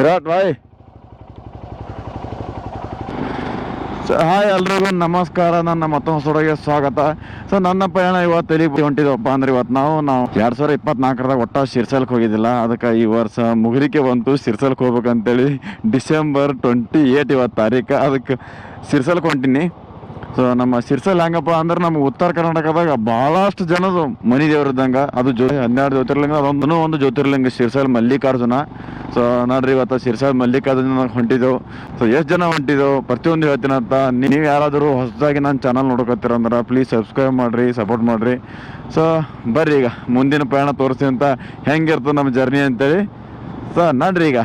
Virat bye hi ಎಲ್ರಿಗೂ, ನಮಸ್ಕಾರ. ನನ್ನ ಮತ್ತೊಂದು ಸೊಡಗೆ ಸ್ವಾಗತ. ಸೊ ನನ್ನ ಪಯಣ ಇವತ್ತು ಎಲ್ಲಿ ಹೊಂಟಿದವಪ್ಪ ಅಂದ್ರೆ ಇವತ್ತು ನಾವು ನಾವು ಎರಡು ಸಾವಿರ ಇಪ್ಪತ್ನಾಲ್ಕರದಾಗ ಒಟ್ಟ ಶಿರ್ಸಲ್ಕ್ ಹೋಗಿದ್ದಿಲ್ಲ. ಅದಕ್ಕೆ ಈ ವರ್ಷ ಮುಗಿಲಿಕ್ಕೆ ಬಂತು. ಶಿರ್ಸಲ್ಕ್ ಹೋಗ್ಬೇಕಂತೇಳಿ ಡಿಸೆಂಬರ್ ಟ್ವೆಂಟಿ ಏಟ್ ಇವತ್ತು ತಾರೀಕು. ಅದಕ್ಕೆ ಶಿರ್ಸಲ್ಕ್ ಹೊಂಟೀನಿ. ಸೊ ನಮ್ಮ ಸಿರ್ಸಲ್ ಹೆಂಗಪ್ಪ ಅಂದ್ರೆ ನಮ್ಮ ಉತ್ತರ ಕರ್ನಾಟಕದಾಗ ಬಹಳಷ್ಟು ಜನದು ಮನಿ ದೇವ್ರ ಇದ್ದಂಗ ಅದು ಜೋ ಹನ್ನೆರಡು ಜ್ಯೋತಿರ್ಲಿಂಗ ಅದೊಂದು ಒಂದು ಜ್ಯೋತಿರ್ಲಿಂಗ ಶಿರ್ಸಲ್ ಮಲ್ಲಿಕಾರ್ಜುನ. ಸೊ ನೋಡ್ರಿ, ಇವತ್ತು ಶಿರ್ಸಲ್ ಮಲ್ಲಿಕಾರ್ಜುನ ಹೊಂಟಿದ್ದೆವು ಸೊ ಎಷ್ಟು ಜನ ಹೊಂಟಿದ್ದೆವು ಪ್ರತಿಯೊಂದು ಹೇಳ್ತೀನಿ ಅಂತ. ನೀವು ಯಾರಾದರೂ ಹೊಸದಾಗಿ ನಾನು ಚಾನಲ್ ನೋಡ್ಕೊತೀರ ಅಂದ್ರೆ ಪ್ಲೀಸ್ ಸಬ್ಸ್ಕ್ರೈಬ್ ಮಾಡಿರಿ ಸಪೋರ್ಟ್ ಮಾಡಿರಿ. ಸೊ ಬರ್ರಿ ಈಗ. ಮುಂದಿನ ಪ್ರಯಾಣ ತೋರಿಸ್ತೀನಿ ಅಂತ ಹೆಂಗಿರ್ತದೆ ನಮ್ಮ ಜರ್ನಿ ಅಂತೇಳಿ. ಸೊ ನೋಡ್ರಿ ಈಗ.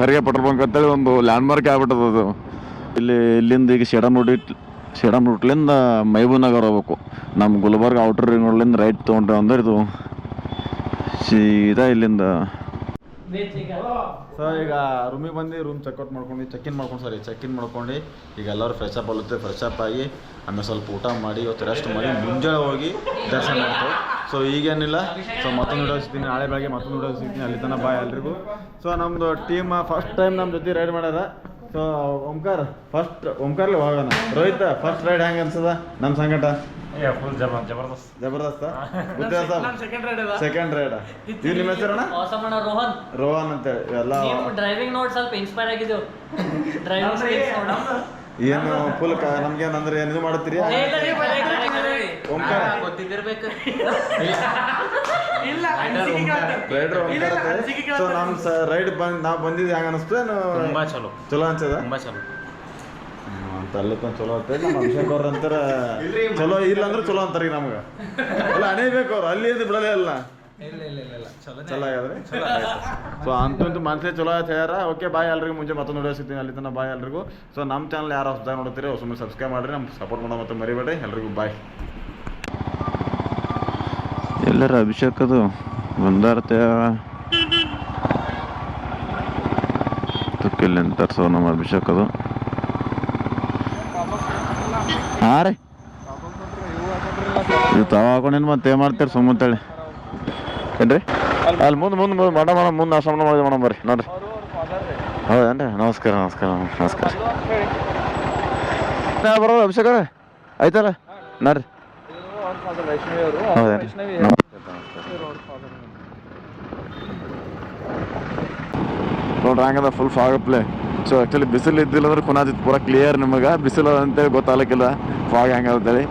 ಖರ್ಗೆ ಪೆಟ್ರೋಲ್ ಬಂಕ್ ಅಂತೇಳಿ ಒಂದು ಲ್ಯಾಂಡ್ ಮಾರ್ಕ್ ಆಗ್ಬಿಟ್ಟದ ಅದು. ಇಲ್ಲಿ, ಇಲ್ಲಿಂದ ಈಗ ಶೇಡಮ್ ರೂಟ್ ಶೇಡಮ್ ರೂಟ್ಲಿಂದ ಮೈಬೂ ನಗರ್ ಹೋಗ್ಬೇಕು. ನಮ್ಮ ಗುಲ್ಬರ್ಗ ಔಟರ್ ರಿಂಗ್ ರೋಡ್ಲಿಂದ ರೈಟ್ ತೊಗೊಂಡ್ರೆ ಅಂದ್ರೆ ಇದು ಸೀದಾ ಇಲ್ಲಿಂದ. ಸರ್ ಈಗ ರೂಮಿಗೆ ಬಂದು ರೂಮ್ ಚೆಕ್ಔಟ್ ಮಾಡ್ಕೊಂಡು ಚೆಕ್ ಇನ್ ಮಾಡ್ಕೊಂಡು ಸರಿ ಚೆಕ್ ಇನ್ ಮಾಡ್ಕೊಂಡು, ಈಗ ಎಲ್ಲರೂ ಫ್ರೆಶ್ ಅಪ್ ಆಗುತ್ತೆ ಫ್ರೆಶ್ ಅಪ್ ಆಗಿ, ಆಮೇಲೆ ಸ್ವಲ್ಪ ಊಟ ಮಾಡಿ, ಇವತ್ತು ರೆಸ್ಟ್ ಮಾಡಿ, ಮುಂಜಾನೆ ಹೋಗಿ ದರ್ಶನ ಮಾಡ್ತೇವೆ ಸೊ ಈಗೇನಿಲ್ಲ. ಸೊ ಮತ್ತೊಂದು ವಿಡಿಯೋ ಸಿಗ್ತೀನಿ ನಾಳೆ ಬೆಳಗ್ಗೆ ಮತ್ತೊಂದು ವಿಡಿಯೋ ಸಿಗ್ತೀನಿ ಅಲ್ಲಿ ತನಕ ಬಾಯ್ ಎಲ್ರಿಗೂ. ಸೊ ನಮ್ಮದು ಟೀಮ್ ಫಸ್ಟ್ ಟೈಮ್ ನಮ್ಮ ಜೊತೆ ರೈಡ್ ಮಾಡ್ಯಾರ. ಸೊ ಓಂಕಾರ ಫಸ್ಟ್ ಓಂಕಾರ್ಲಿ ಹೋಗೋಣ. ರೋಹಿತ್ ಫಸ್ಟ್ ರೈಡ್ ಹೆಂಗೆ ಅನ್ಸದ? ನಮ್ಮ ಸಂಕಟ? ಫುಲ್ ಜಬರ್ದಸ್ತ್. ಜಬರ್ದಸ್ತ? ಸೆಕೆಂಡ್ ರೈಡ್ ಇವ್ ನಿಮ್ಮ ಹೆಸರಣ್ಣ? ರೋಹನ್. ರೋಹನ್ ಅಂತ ಎಲ್ಲ ಡ್ರೈವಿಂಗ್ ನೋಡಿ ಸ್ವಲ್ಪ ಇನ್ಸ್ಪೈರ್ ಆಗಿದ್ದೆವು. ಡ್ರೈವಿಂಗ್ ಏನು ಫುಲ್ ನಮ್ಗೆ ಏನಂದ್ರೆ ಏನು ಇದು ಮಾಡ್ತೀರಿ? ಓಂಕಾರ. ಗೊತ್ತಿದ್ದಿರ್ಬೇಕು. ಸೊ ನಮ್ ರೈಡ್ ಬಂದ್ ನಾವ್ ಬಂದಿದ್ದು ಹೆಂಗ ಅನಿಸ್ತು ತುಂಬಾ ಚಲೋ. ಚಲೋ ಅನ್ಸದ ತುಂಬಾ ಚಲೋ. ತಲ್ಲಕ್ಕ ಚಲೋ ಅಂತ ನಮ್ಮ ಅಭಿಷೇಕ್ ಅವ್ರ ಅಂತಾರ ಚಲೋ ಇಲ್ಲ ಅಂದ್ರೆ ಚಲೋ ಅಂತಾರ ಈಗ ನಮ್ಗ. ಅಲ್ಲ ಅನೇಬೇಕು ಅವ್ರು. ಅಲ್ಲಿ ಇದ್ದು ಬಿಡಲೇ ಇಲ್ಲ. ಚಲೋ ಸೊ ಅಂತೂ ಮನ್ಸೇ ಚಲೋ ಆಯ್ತು ಹೇಳ್ಯಾರ ಓಕೆ ಬಾಯ್ ಎಲ್ರಿಗೂ. ಮುಂಚೆ ಮತ್ತೊಂದು ವಿಡಿಯೋ ಸಿಗ್ತೀನಿ. ಅಲ್ಲಿ ತನಕ ಬಾಯ್ ಎಲ್ರಿಗೂ. ಸೊ ನಮ್ಮ ಚಾನಲ್ ಯಾರು ಹೊಸದಾಗಿ ನೋಡ್ತೀರಿ ಸುಮ್ಮನೆ ಸಬ್ಸ್ಕ್ರೈಬ್ ಮಾಡಿರಿ. ನಮ್ಗೆ ಸಪೋರ್ಟ್ ಮಾಡೋ ಮತ್ತೆ ಮರಿಬೇಡಿ ಎಲ್ರಿಗೂ ಬಾಯ್ ಎಲ್ಲರ ಅಭಿಷೇಕದು ಬಂದಾರತೆ ತುಕ್ಕಿಲ್ಲಿ ತರ್ಸೋ ನಮ್ಮ ಅಭಿಷೇಕದು. ಹಾಂ ರೀ. ಇದು ತಾವ ಹಾಕೊಂಡೇನು ಮತ್ತೆ ಏನು ಮಾಡ್ತೀರಿ ಸುಮ್ಮಂತೇಳಿ ಏನ್ರಿ? ಅಲ್ಲಿ ಮುಂದೆ ಮುಂದೆ ಮುಂದೆ ಮಾಡ ಮಾಡ ಮುಂದೆ ಆಶ್ರಮ ಮಾಡಿ ಮೇಡಮ್ ಬರ್ರಿ, ನೋಡ್ರಿ. ಹೌದೇನ್ರಿ? ನಮಸ್ಕಾರ ನಮಸ್ಕಾರ ನಮಸ್ಕಾರ. ನಾ ಬರೋದು ಅಭಿಷೇಕ ಆಯ್ತಲ್ಲ? ನೋಡ್ರಿ. ಹೌದೇನ್ರಿ? ನೋಡ್ರಿ, ಹಂಗದ full fog play so actually ಬಿಸಿಲು ಇದ್ದಿಲ್ಲ ಅಂದ್ರೆ ಕುನಾದಿತ್ತು ಪೂರ ಕ್ಲಿಯರ್ ನಿಮಗೆ. ಬಿಸಿಲು ಅಂತೇಳಿ ಗೊತ್ತಾಗಲಿಕ್ಕಿಲ್ಲ. ಫಾಗ್ ಹೆಂಗದ ಅಂತೇಳಿ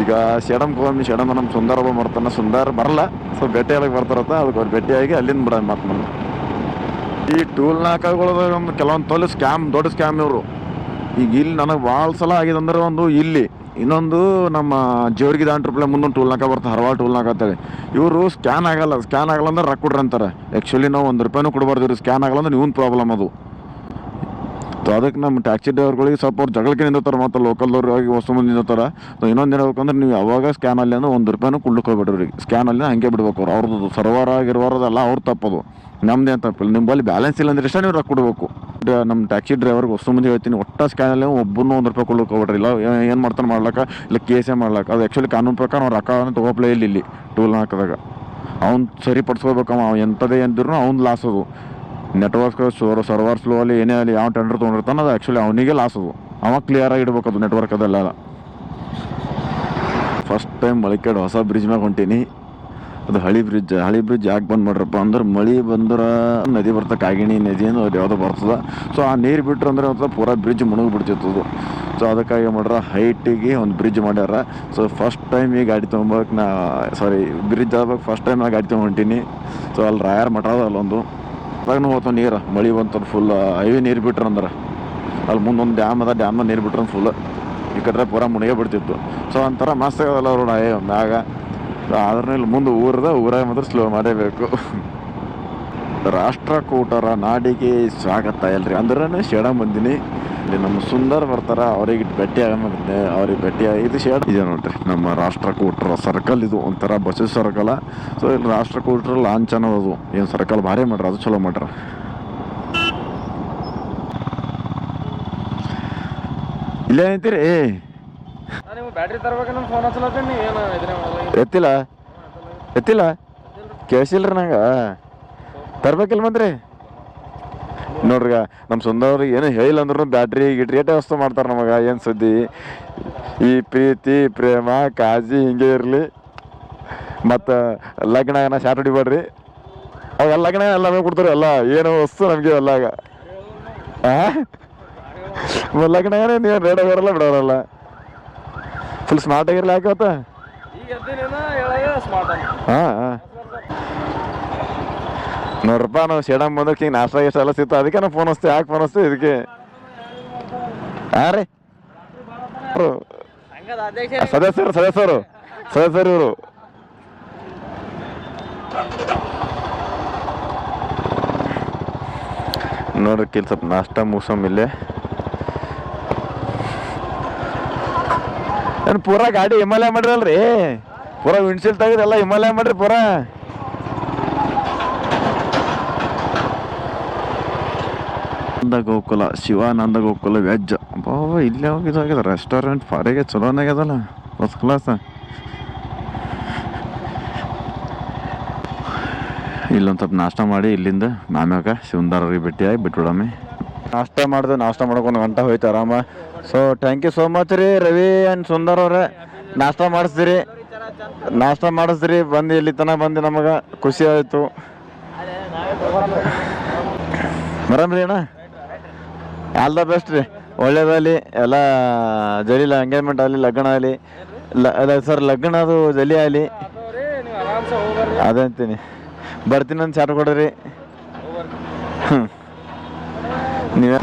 ಈಗ ಶೆಡಮ್ ಹೋಗಿ ಶಡಮ್ ನಮ್ಮ ಸುಂದರ ಒಬ್ಬ ಮಾಡ್ತಾನೆ. ಸುಂದರ ಬರಲ್ಲ. ಸೊ ಭೇಟಿಯಾಗಿ ಬರ್ತಾರತ್ತ. ಅದಕ್ಕೆ ಅವ್ರು ಭೇಟಿಯಾಗಿ ಅಲ್ಲಿಂದ ಬಿಡ ಮಾತು ನಮ್ಮ ಈ ಟೂಲ್ ನಾಲ್ಕಗಳದಾಗ ಒಂದು ಕೆಲವೊಂದು ತೊಲೆ ಸ್ಕ್ಯಾಮ್ ದೊಡ್ಡ ಸ್ಕ್ಯಾಮ್ ಇವರು. ಈಗ ಇಲ್ಲಿ ನನಗೆ ಭಾಳ ಸಲ ಆಗಿದೆ ಅಂದ್ರೆ ಒಂದು ಇಲ್ಲಿ. ಇನ್ನೊಂದು ನಮ್ಮ ಜೋರ್ಗಿ ದಾಂಟ್ರಪ್ಲೆ ಮುಂದೊಂದು ಟೂಲ್ ನಾಕ ಬರ್ತಾರೆ ಹರವಾಳ ಟೂಲ್ ಅಂತೇಳಿ ಇವರು ಸ್ಕ್ಯಾನ್ ಆಗಲ್ಲ ಸ್ಕ್ಯಾನ್ ಆಗಲ್ಲ ಅಂದ್ರೆ ರೊಕ್ಕ ಕೊಡ್ರಿ ಅಂತಾರೆ. ಆ್ಯಕ್ಚುಲಿ ನಾವು ಒಂದು ರೂಪಾಯಿನೂ ಕೊಡಬಾರ್ದು ಇವ್ರು ಸ್ಕ್ಯಾನ್ ಆಗಲ್ಲ ಅಂದ್ರೆ ಇವನ್ ಪ್ರಾಬ್ಲಮ್ ಅದು. ಸೊ ಅದಕ್ಕೆ ನಮ್ಮ ಟ್ಯಾಕ್ಸಿ ಡ್ರೈವರ್ಗಳಿಗೆ ಸ್ವಲ್ಪ ಅವ್ರು ಜಗಳಕ್ಕೆ ನಿಂದಿರ್ತಾರೆ ಮತ್ತು ಲೋಕಲ್ದವ್ರು ಆಗಿ ವಸ್ತು ಮುಂದೆ ನಿಂತಾರ ಸೊ ಇನ್ನೊಂದು ಹೇಳ್ಬೇಕಂದ್ರೆ ನೀವು ಯಾವಾಗ ಸ್ಕ್ಯಾನ್ ಅಲ್ಲಿ ಅಂದ್ರೆ ಒಂದು ರೂಪಾಯಿನೂ ಕುಳ್ಳಕ್ಕೆ ಹೋಗ್ಬೇಡ್ರಿ ಸ್ಕ್ಯಾನ್ ಅಲ್ಲಿ ಹಂಗೆ ಬಿಡ್ಬೇಕು ಅವ್ರು. ಅವ್ರದ್ದು ಸರ್ವರ್ ಆಗಿರುವಾರದೆಲ್ಲ ಅವ್ರು ತಪ್ಪದು ನಮ್ದೇನು ತಪ್ಪಿಲ್ಲ ನಿಮ್ಮಲ್ಲಿ ಬ್ಯಾಲೆನ್ಸ್ ಇಲ್ಲ. ಅಂದ್ರೆ ಇಷ್ಟ ನೀವು ರೊಕ್ಕ ಕೊಡಬೇಕು? ನಮ್ಮ ಟ್ಯಾಕ್ಸಿ ಡ್ರೈವರ್ಗೆ ಹೊಸ ಮುಂದೆ ಹೇಳ್ತೀನಿ, ಒಟ್ಟ ಸ್ಕ್ಯಾನಲ್ಲಿ ಒಬ್ಬನು ಒಂದು ರೂಪಾಯಿ ಕೊಡ್ಲಿಕ್ಕೆ ಹೋಗ್ಬೇಡ್ರಿ. ಇಲ್ಲ ಏನು ಮಾಡ್ತಾನೆ ಮಾಡ್ಲಕ್ಕ? ಇಲ್ಲ ಕೇಸೇ ಮಾಡ್ಲಕ್ಕ? ಅದು ಆ್ಯಕ್ಚುಲಿ ಕಾನೂನು ಪ್ರಕಾರ ಅವ್ನು ರೊಕ್ಕ ತೊಗೋಪ್ಲೇ ಇಲ್ಲ ಇಲ್ಲಿ ಟೂಲ್ ಹಾಕಿದಾಗ. ಅವ್ನು ಸರಿಪಡಿಸ್ಕೋಬೇಕಮ್ಮ ಅವ ಎಂಥದೇ ಅಂದ್ರೂ ಅವ್ನು ಲಾಸ್ ಅದು. ನೆಟ್ವರ್ಕ್ ಸೋರ್ ಸರ್ವರ್ ಸ್ಲೋ ಅಲ್ಲಿ ಏನೇ ಅಲ್ಲಿ ಯಾವ ಟೆಂಡರ್ ತೊಗೊಂಡಿರ್ತಾನೆ ಅದು ಆ್ಯಕ್ಚುಲಿ ಅವನಿಗೆ ಲಾಸ್ ಅದು ಅವ ಕ್ಲಿಯರಾಗಿ ಇಡ್ಬೇಕು ಅದು ನೆಟ್ವರ್ಕ್ ಅದೆಲ್ಲ ಫಸ್ಟ್ ಟೈಮ್ ಮಳಿಕೇಡ್ ಹೊಸ ಬ್ರಿಡ್ಜ್ ಮ್ಯಾಗ ಹೊಂಟೀನಿ ಅದು ಹಳಿ ಬ್ರಿಡ್ಜ್ ಹಳಿ ಬ್ರಿಡ್ಜ್ ಯಾಕೆ ಬಂದ್ ಮಾಡ್ರಪ್ಪ ಅಂದ್ರೆ ಮಳೆ ಬಂದ್ರೆ ನದಿ ಬರ್ತಾ ಕಾಗಿಣಿ ನದಿ ಏನು ಅದು ಯಾವುದೋ ಬರ್ತದೆ ಸೊ ಆ ನೀರು ಬಿಟ್ರೆ ಅಂದ್ರೆ ಅಂತ ಪೂರಾ ಬ್ರಿಡ್ಜ್ ಮುಳುಗಿ ಬಿಡ್ತಿತ್ತು ಸೊ ಅದಕ್ಕಾಗಿ ಮಾಡ್ರ ಹೈಟಿಗೆ ಒಂದು ಬ್ರಿಡ್ಜ್ ಮಾಡ್ಯಾರ ಸೊ ಫಸ್ಟ್ ಟೈಮ್ ಈ ಗಾಡಿ ತೊಗೊಬೇಕು ನಾ ಸಾರಿ ಬ್ರಿಡ್ಜ್ ಆಗ್ಬೇಕು ಫಸ್ಟ್ ಟೈಮ್ ನಾ ಗಾಡಿ ತೊಗೊಂಡು ಹೊಂಟೀನಿ ಸೊ ಅಲ್ಲಿ ರಾಯರ್ ಮಠ ಅಲ್ಲೊಂದು ಅದಾಗೂ ಹೋಗ್ತಾವ ನೀರು, ಮಳೆ ಬಂತು ಫುಲ್ ಹೈವೇ ನೀರು ಬಿಟ್ರು ಅಂದ್ರೆ. ಅಲ್ಲಿ ಮುಂದೊಂದು ಡ್ಯಾಮ್ ಅದ ಡ್ಯಾಮ್ನ ನೀರು ಬಿಟ್ರೆ ಫುಲ್ ಈ ಕಡೆ ಪೂರ ಮುಣಿಗೆ ಬಿಡ್ತಿತ್ತು. ಸೊ ಒಂಥರ ಮಸ್ತ್ ಆಗದಲ್ಲ ರೋಡ್ ಮ್ಯಾಗ. ಆದ್ರೂ ಇಲ್ಲಿ ಮುಂದೆ ಊರದ, ಊರಾಗ ಮಾತ್ರ ಸ್ಲೋ ಮಾಡೇಬೇಕು. ರಾಷ್ಟ್ರಕೂಟರ ನಾಡಿಗೆ ಸ್ವಾಗತ ಎಲ್ರಿ. ಅಂದ್ರೆ ಶೇಡ ಬಂದಿನಿ. ಇಲ್ಲಿ ನಮ್ಮ ಸುಂದರ್ ಬರ್ತಾರ ಅವ್ರಿಗೆ ಭೇಟಿ ಆಗತ್ತೆ ಅವ್ರಿಗೆ ಭೇಟಿ ಆಗಿ ಇದು ಶೇಡ್ ಇದೆ ನೋಡ್ರಿ. ನಮ್ಮ ರಾಷ್ಟ್ರಕೂಟರ ಸರ್ಕಲ್ ಇದು ಒಂಥರ ಬಸ್ ಸರ್ಕಲ್ ಸೊ ಇಲ್ಲಿ ರಾಷ್ಟ್ರಕೂಟರ ಲಾಂಛನ ಅದು. ಏನು ಸರ್ಕಲ್ ಭಾರಿ ಮಾಡ್ರ ಅದು ಚಲೋ ಮಾಡ್ರ. ಇಲ್ಲೇ ಏನಂತೀರಿ ನೀವು ಬ್ಯಾಟ್ರಿ ತರ್ಬೇಕಂತ ಫೋನ್ ಹಚ್ಚಲತ್ತೀನಿ ಏನು ಇದನ್ನ ಎತ್ತಿಲ್ಲ? ಎತ್ತಿಲ್ಲ? ಕೇಳಿಸಿಲ್ರಿ ನಂಗೆ. ತರ್ಬೇಕಿಲ್ಲ ಮಂತ್ರಿ? ನೋಡ್ರಿ ನಮ್ಮ ಸುಂದವ್ರಿಗೆ ಏನು ಹೇಳಿಲ್ಲ ಅಂದ್ರೂ ಬ್ಯಾಟ್ರಿ ಗಿಟ್ರಿ ಏಟೇ ವಸ್ತು ಮಾಡ್ತಾರೆ ನಮಗೆ ಏನು ಸುದ್ದಿ? ಈ ಪ್ರೀತಿ ಪ್ರೇಮ ಕಾಜಿ ಹಿಂಗೆ ಇರಲಿ. ಮತ್ತು ಲಗ್ನ ಏನ ಶಾರ್ಟ್ ಹೊಡಿಬೇಡ್ರಿ. ಅವೆಲ್ಲ ಲಗ್ನ ಎಲ್ಲ ಕೊಡ್ತಾರೆ ಎಲ್ಲ ಏನು ವಸ್ತು ನಮಗೆ ಎಲ್ಲ ಲಗ್ನ ಏನೇ ರೇಡ ರೇಡ್ ಬರಲ್ಲ ಬಿಡೋರಲ್ಲ. ಫುಲ್ ಸ್ಮಾರ್ಟ್ ಆಗಿರಲಿ ಹಾಕತ್ತ ಹಾಂ ಹಾ. ಹಾ. ರೂಪಾಯಿ ನಾವು ಶೇಡಮ್ ಬಂದಕ್ಕೆ ಹಿಂಗೆ ನಾಷ್ಟ ಗಿಷ್ಟ ಎಲ್ಲ ಸಿಗ್ತು ಅದಕ್ಕೆ ನಾವು ಫೋನ್ ಹಚ್ತೀವಿ ಯಾಕೆ ಫೋನ್ ಹಚ್ತೀವಿ ಇದಕ್ಕೆ? ಹಾಂ ರೀ? ಸದಸ್ಯರು ಸದಸ್ಯರು ಸದಸ್ಯರು ಇವರು. ನೋಡ್ರಿ ಕಿಲ್ ಸ್ವಲ್ಪ ನಾಷ್ಟ ಮುಗಿಸೋಮಿಲ್ಲೇ ಪೂರಾ ಗಾಡಿ ಹಿಮಾಲಯ ಮಾಡಿರಲ್ರಿ? ಪೂರಾ ವಿಂಡ್ಶೀಲ್ ತೆಗೆದೆಲ್ಲ ಹಿಮಾಲಯ ಮಾಡ್ರಿ ಪೂರಾ. ನಂದ ಗೋಕುಲ ಶಿವಾನಂದ ಗೋಕುಲ ವೆಜ್ ಬಾಬಾ ಇಲ್ಲೇ ಹೋಗಿದಾಗ್ಯದ ರೆಸ್ಟೋರೆಂಟ್ ಫಾರಿಗೆ ಚಲೋನಾಗ್ಯದಲ್ಲ ಫಸ್ಟ್ ಕ್ಲಾಸ್ ಇಲ್ಲೊಂದು ಸ್ವಲ್ಪ ನಾಷ್ಟ ಮಾಡಿ ಇಲ್ಲಿಂದ ಆಮ್ಯಾಗ ಶಿವಂದಾರಿಗೆ ಭೇಟಿಯಾಗಿ ಬಿಟ್ಬಿಡಮ್ಮಿ ನಾಷ್ಟ ಮಾಡಿದೆ ನಾಷ್ಟ ಮಾಡೋಕೆ ಒಂದು ಗಂಟೆ ಹೋಯ್ತು ಆರಾಮ. So thank you so much ರೀ ರವಿ ಆ್ಯಂಡ್ ಸುಂದರ್ ಅವರೇ. ನಾಷ್ಟ ಮಾಡಿಸ್ತೀರಿ ನಾಷ್ಟ ಮಾಡಿಸ್ತೀರಿ ಬಂದು ಇಲ್ಲಿ ತನಕ ಬಂದು ನಮಗೆ ಖುಷಿ ಆಯಿತು. ಬರಮ್ರಿ ಅಣ್ಣ. ಆಲ್ ದ ಬೆಸ್ಟ್ ರೀ. ಒಳ್ಳೇದಾಗಲಿ. ಎಲ್ಲ ಜಲೀಲ ಎಂಗೇಜ್ಮೆಂಟ್ ಆಗಲಿ, ಲಗ್ನ ಆಗಲಿ. ಸರ್ ಲಗ್ನ ಅದು ಜಲಿ ಆಗಲಿ. ಅದಂತೀನಿ. ಬರ್ತೀನಿ ಅಂತ ಸಾರ್ ಕೊಡ್ರಿ. ಹ್ಞೂ ನೀವೇ.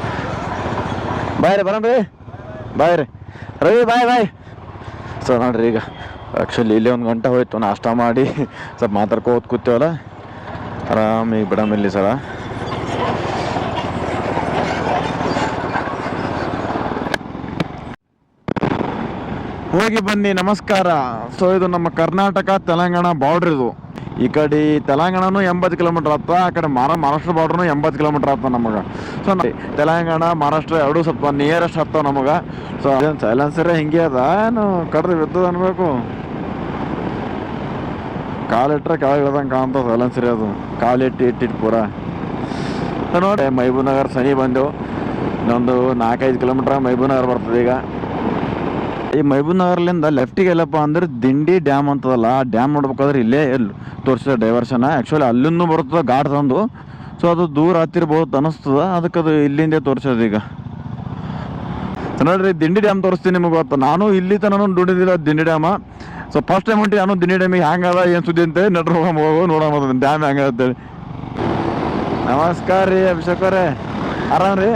ಬಾಯ್ ರೀ ಬರಮ್ರಿ ಬಾಯ್ ರೀ. ರವಿ, ಬಾಯ್ ಬಾಯ್. ಸೊ ನೋಡ್ರಿ ಈಗ ಆ್ಯಕ್ಚುಲಿ ಇಲ್ಲೇ ಒಂದು ಗಂಟೆ ಹೋಯ್ತು, ನಾಷ್ಟ ಮಾಡಿ. ಸ್ವಲ್ಪ ಮಾತಾಡ್ಕೋತ ಕೂತೀವಲ್ಲ. ಆರಾಮಿಗೆ ಬಿಡಮ್ ಇಲ್ಲಿ ಸರ. ಹೋಗಿ ಬನ್ನಿ, ನಮಸ್ಕಾರ. ಸೊ ಇದು ನಮ್ಮ ಕರ್ನಾಟಕ ತೆಲಂಗಾಣ ಬಾರ್ಡ್ರ್ ಇದು. ಈ ಕಡೆ ತೆಲಂಗಾಣನು ಎಂಬತ್ತು ಕಿಲೋಮೀಟರ್ ಆತ, ಆ ಕಡೆ ಮಹಾರಾ, ಮಹಾರಾಷ್ಟ್ರ ಬಾರ್ಡರ್ನು ಎಂಬತ್ತು ಕಿಲೋಮೀಟರ್ ಆತ ನಮಗೆ. ಸೊ ತೆಲಂಗಾಣ, ಮಹಾರಾಷ್ಟ್ರ ಎರಡೂ ಸ್ವಲ್ಪ ನಿಯರೆಸ್ಟ್ ಆಗ್ತಾವ ನಮಗೆ. ಸೊ ಅದೇನು ಸೈಲೆನ್ಸರೇ ಹಿಂಗೆ ಅದ. ಏನು ಕಡ್ದು ಬಿದ್ದದ ಅನ್ಬೇಕು. ಕಾಲಿಟ್ರೆ ಕೆಳಗಿಳ್ದಂಗೆ ಕಾಣ್ತಾವ ಸೈಲೆನ್ಸರಿ ಅದು. ಕಾಲಿಟ್ಟು ಇಟ್ಟಿಟ್ಟು ಪೂರ. ನೋಡಿ ಮೈಬೂನಗರ್ ಸನಿ ಬಂದೆವು ಇನ್ನೊಂದು ನಾಲ್ಕೈದು ಕಿಲೋಮೀಟ್ರ್ ಮೈಬೂನಗರ್ ಬರ್ತದೆ ಈಗ. ಈ ಮೈಬೂರ್ ನಗರ್ಲಿಂದ ಲೆಫ್ಟಿಗೆ ಎಲ್ಲಪ್ಪ ಅಂದ್ರೆ ದಿಂಡಿ ಡ್ಯಾಮ್ ಅಂತದಲ್ಲ, ಆ ಡ್ಯಾಮ್ ನೋಡ್ಬೇಕಾದ್ರೆ ಇಲ್ಲೇ ತೋರಿಸಿದ ಡೈವರ್ಷನ್ ಆ್ಯಕ್ಚುಲಿ ಅಲ್ಲಿಂದ ಬರ್ತದೆ ಘಾಟ್ ತಂದು. ಸೊ ಅದು ದೂರ ಹತ್ತಿರ್ಬೋದು ಅನಿಸ್ತದ ಅದಕ್ಕೆ ಅದು ಇಲ್ಲಿಂದೇ ತೋರಿಸೋದು ಈಗ. ನೋಡ್ರಿ, ದಿಂಡಿ ಡ್ಯಾಮ್ ತೋರಿಸ್ತೀನಿ ನಿಮಗೆ ಗೊತ್ತು? ನಾನು ಇಲ್ಲಿ ತನೂ ದುಡಿದಿಲ್ಲ Dindi dam so first time ಹೊಂಟಿ ನಾನು ದಿಂಡಿ ಡ್ಯಾಮಿಗೆ ಹ್ಯಾಂಗದ ಏನು ಸುದ್ದಿ ಅಂತ ನಡ್ರ ಹೋಗೋ ನೋಡೋಣ ಡ್ಯಾಮ್ ಹೆಂಗ ಅಂತೇಳಿ ನಮಸ್ಕಾರ ರೀ ಅಭಿಷೇಕ್ ಅವರೇ. ಆರಾಮ್ ರೀ?